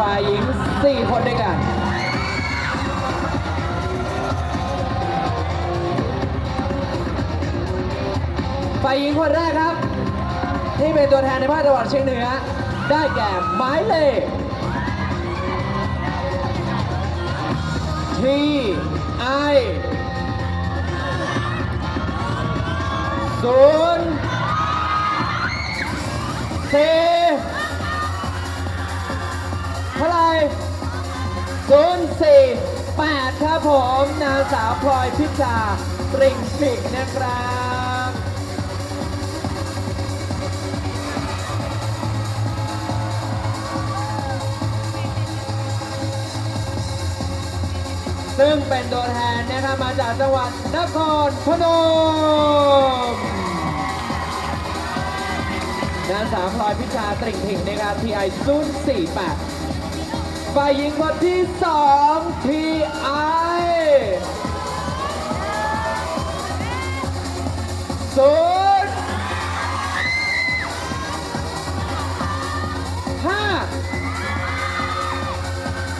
ฝ่ายหญิง 4 คนด้วยกันฝ่ายหญิงคนแรกครับ ที่เป็นตัวแทนในภาคตะวันออกเฉียงเหนือ ได้แก่หมายเลข T I ศูนย์สี่ ศูนย์สี่แปดครับผมนางสาวพลอยพิชาปริงปิกนะครับซึ่งเป็นตัวแทนนะครับมาจากจังหวัดนครพนมนางสาวพลอยพิชาตริ่งถิงนะครับ TI 048 ฝ่ายหญิงคนที่2 TI ศูนย์ห้า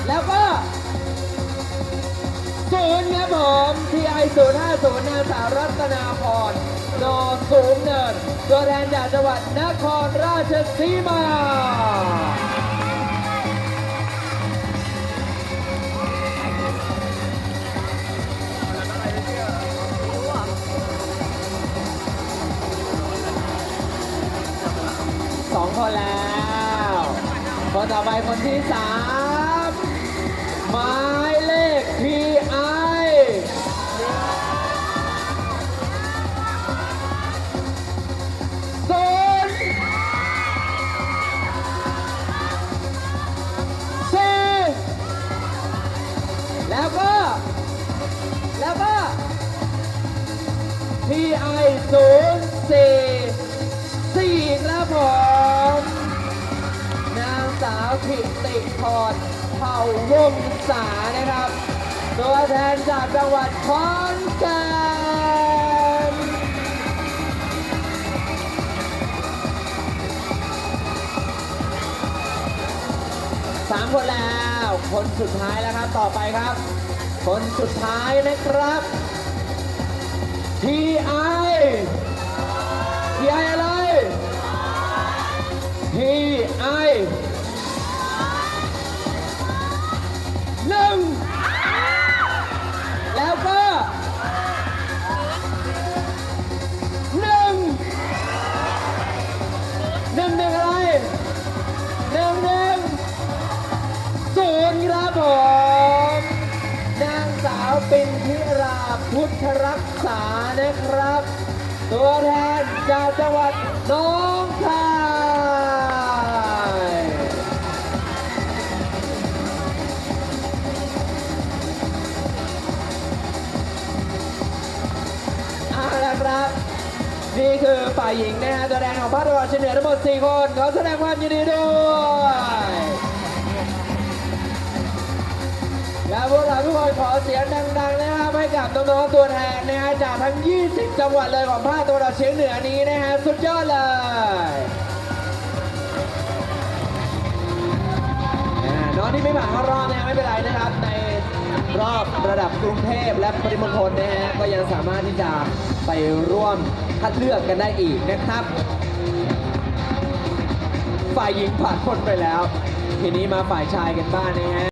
แล้วก็ศูนย์ครับผมทีไอศูนย์ห้าศูนย์นางสาวรัตนาพรนอสูงเนินตัวแทนจากจังหวัดนครราชสีมา ต่อไปคนที่สามหมายเลข PI ศูนย์สี่แล้วก็ แล้วก็ PI ศูนย์สี่ ถิติพรเผ่าวงศานะครับ ตัวแทนจากจังหวัดขอนแก่นสามคนแล้ว คนสุดท้ายแล้วครับ ต่อไปครับ คนสุดท้ายนะครับ TI TI ปินทิราพุทธรักษานะครับ ตัวแทนจากจังหวัดน้องคายเอาละครับ นี่คือฝ่ายหญิงนะฮะตัวแทนของภาคตะวันออกเฉียงเหนือทั้งหมด 4 คน ขอแสดงความยินดีด้วยและพวกเรา ขอเสียงดังๆนะครับให้กับน้องๆตัวแทนนะฮะจากทั้ง 20 จังหวัดเลยของภาคตะวันออกเฉียงเหนือนี้นะฮะสุดยอดเลยน้องที่ไม่ผ่านเข้ารอบนะฮะไม่เป็นไรนะครับ ในรอบระดับกรุงเทพและปริมณฑลนะฮะก็ยังสามารถที่จะไปร่วมคัดเลือกกันได้อีกนะครับ ฝ่ายหญิงผ่านพ้นไปแล้ว ทีนี้มาฝ่ายชายกันบ้างนะฮะ